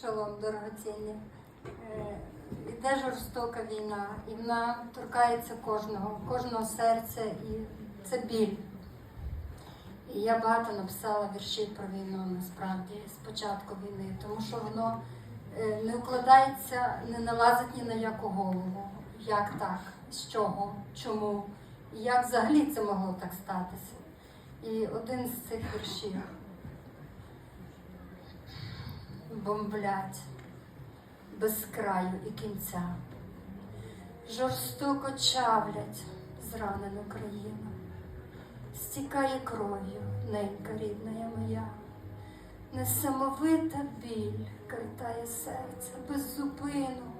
Шалом, дорогоцінні. Е, Іде жорстока війна, і вона торкається кожного, кожного серця, і це біль. І я багато написала віршів про війну насправді з початку війни, тому що воно е, не укладається, не налазить ні на яку голову. Як так? З чого? Чому? І як взагалі це могло так статися? І один з цих віршів бомблять без краю і кінця, жорстоко чавлять зранену країну, стікає кров'ю, ненька рідна моя, несамовита біль картає серце без зупину.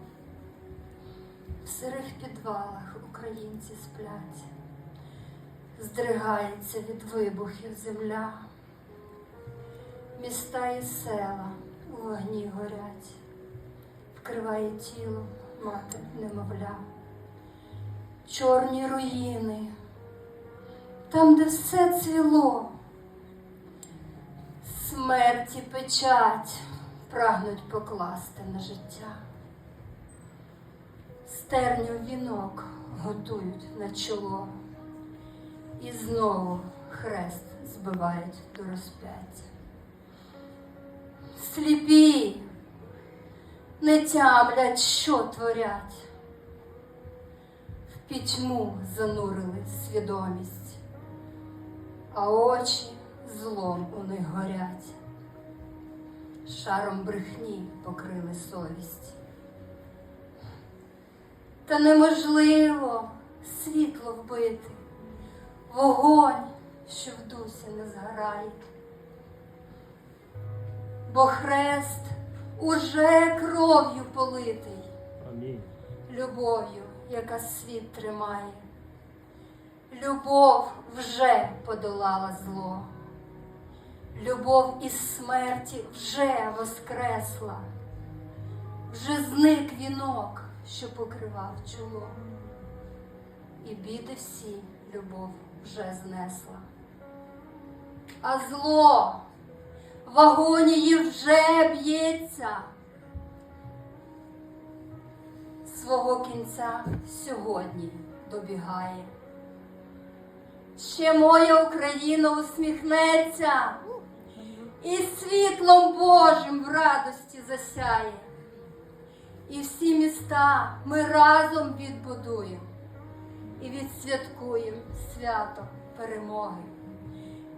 В сирих підвалах українці сплять, здригається від вибухів земля, міста і села вогні горять, вкриває тіло мати немовля, чорні руїни, там, де все цвіло, смерті печать прагнуть покласти на життя. Стерню вінок готують на чоло, і знову хрест збивають до розп'яття. Сліпі не тямлять, що творять, в пітьму занурили свідомість, а очі злом у них горять, шаром брехні покрили совість. Та неможливо світло вбити, вогонь, що в дусі не згорає. Бо хрест уже кров'ю политий, Амінь. любов'ю, яка світ тримає. Любов вже подолала зло. Любов із смерті вже воскресла, вже зник вінок, що покривав чоло. І біди всі любов вже знесла. А зло в агонії вже б'ється. Свого кінця сьогодні добігає. Ще моя Україна усміхнеться і світлом Божим в радості засяє. І всі міста ми разом відбудуємо і відсвяткуємо свято перемоги.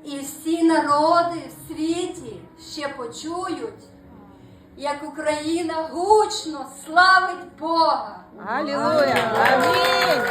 І всі народи світі ще почують, як Україна гучно славить Бога. Алілуя! Амінь!